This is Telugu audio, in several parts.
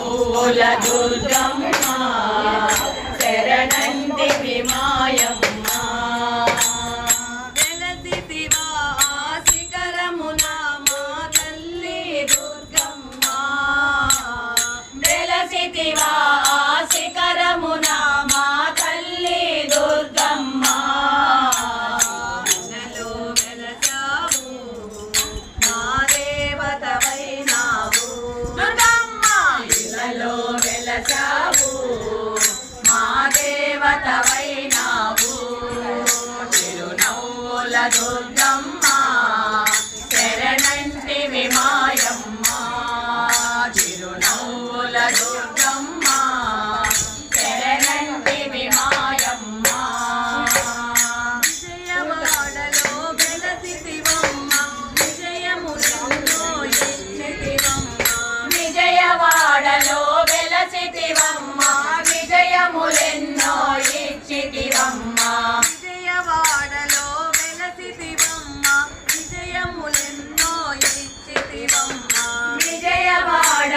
నవ్వుల దుర్గమ్మ శరణంటి విమాయమ్మ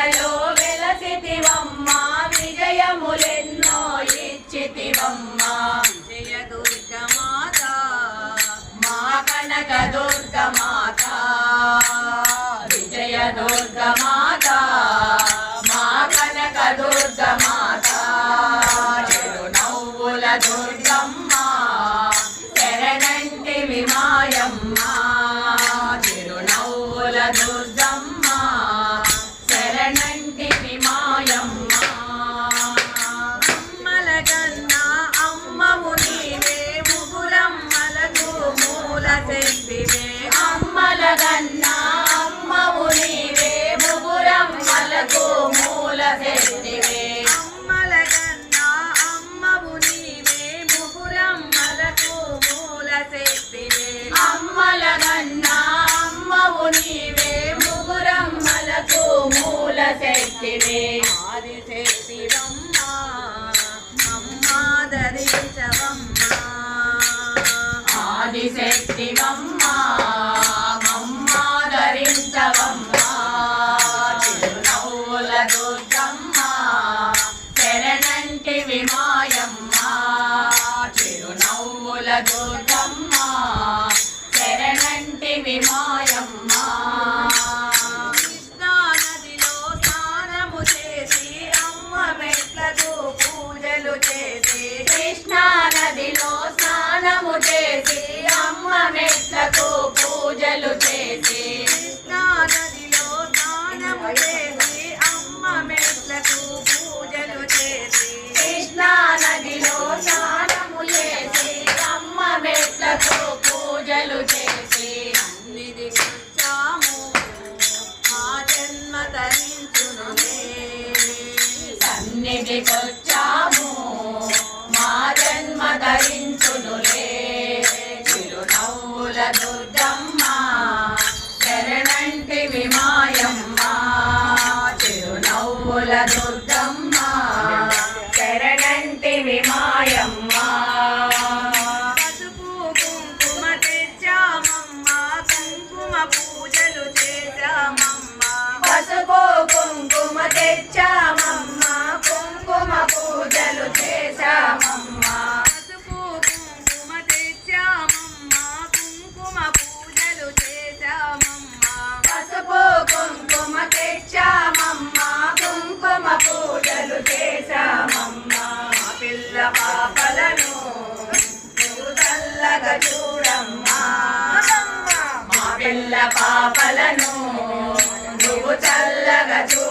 విజయవాడలో వెలసితివమ్మ విజయములెన్నో ఇచ్చితివమ్మ. విజయ దుర్గమాత మా కనక దుర్గ మాత విజయ దుర్గ శక్తివే ఆదిశక్తివమ్మ అమ్మా ధరించవమ్మ ఆదిశక్తివమ్మ స్నానము చేసి అమ్మ మెట్లకు పూజలు చేసి నదిలో స్నానము చేసి అమ్మ మెట్లకు పూజలు చేసి కృష్ణా నదిలో స్నానము చేసి అమ్మ మెట్లకు పూజలు చేసి అన్నిది వచ్చాము మా జన్మ ధరించునులే సన్నిధికొచ్చాము చిరునవ్వుల దుర్గమ్మ శరణంటి విమాయమ్మ చిరునవ్వుల దుర్గమ్మ శరణంటి విమాయమ్మ. పసుపు కుంకుమ తెచ్చామమ్మ కుంకుమ పాపలను నువ్వు చల్లగా చూ